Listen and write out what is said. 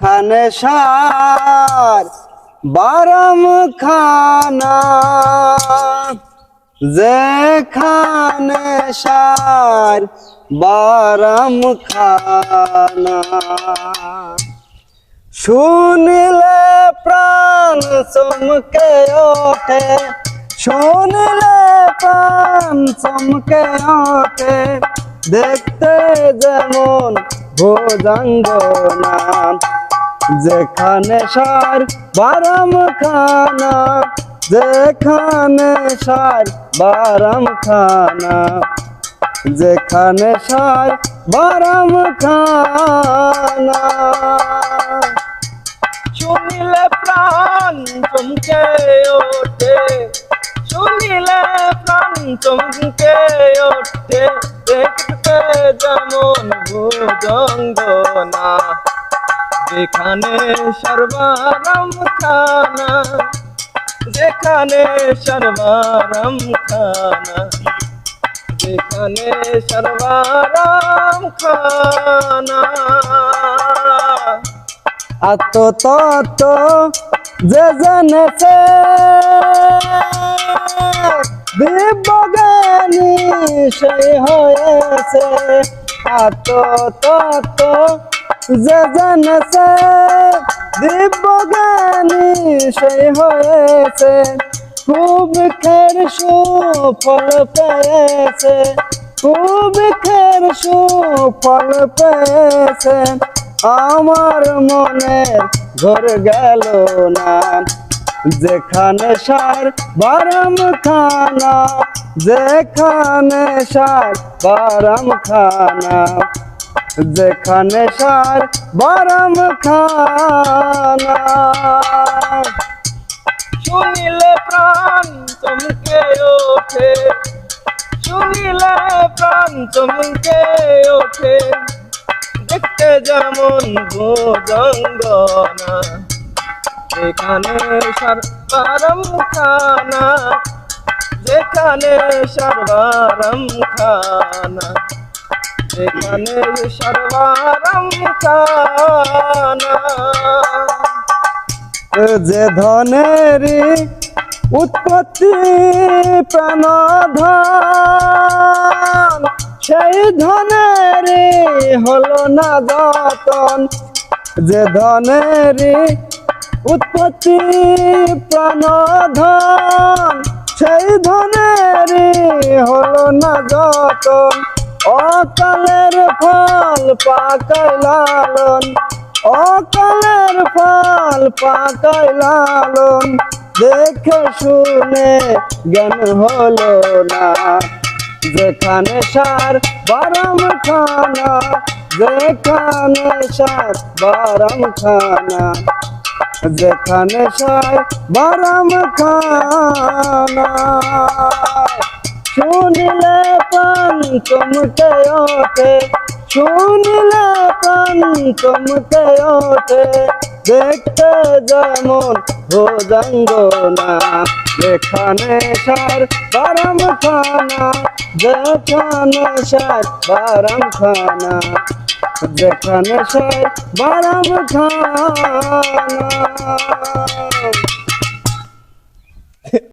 খানে সার, বারাম খানা। যেখানে সার, বারাম খানা। শুনিলে প্রাণ চমকে ওঠে, শুনিলে প্রাণ চমকে ওঠে। দেখতে যেমন ভোজাঙ্গ যেখানে সার বারাম খানা যেখানে সার বারাম খানা যেখানে সার বারাম খানা শুনিলে প্রাণ চমকে ওঠে, শুনিলে প্রাণ চমকে ওঠে দেখতে যেমন ভুজঙ্গনা। যেখানে সর্বারাম খানা, যেখানে সর্বারাম খানা, যেখানে সর্বারাম খানা। আত্ম তত্ত্ব যে জেনেছে দিব্যজ্ঞানী সেই হয়েছে। আত্ম তত্ত্ব যে জেনেছে, দিব্যজ্ঞানী সেই হয়েছে। খুব খের সুফল পেয়েছে, খুব খের সুফল পেয়েছে। আমার মনের ঘর গেল না, যেখানে সার বারাম খানা যেখানে সার বারাম খানা যেখানে সার বারাম খানা। শুনিলে প্রাণ চমকে ওঠে। শুনিলে প্রাণ চমকে ওঠে। দেখতে যেমন ভোজঙ্গনা যেখানে সর্বারম খানা। যেখানে সর্বারম খানা। যেখানে সর্বারম খানা যে ধনেরই উৎপত্তি প্রাণধন, সেই ধনেরই হলো না যতন। যে ধনেরই উৎপত্তি প্রাণধন, সেই ধনেরই হলো না যতন। অকালের ফল পাকায় লালন, অকালের ফল পাকায় লালন, দেখে শুনে জ্ঞান হলো না। যেখানে সার বারাম খানা, যেখানে সার বারাম খানা, যেখানে সার বারাম খানা। শুনিলে চমকে ওঠে। শুনিলে প্রাণ চমকে ওঠে। দেখতে যেমন ভোজাঙ্গ না যেখানে সার বারাম খানা, যেখানে সার বারাম খানা, যেখানে সার বারাম খানা।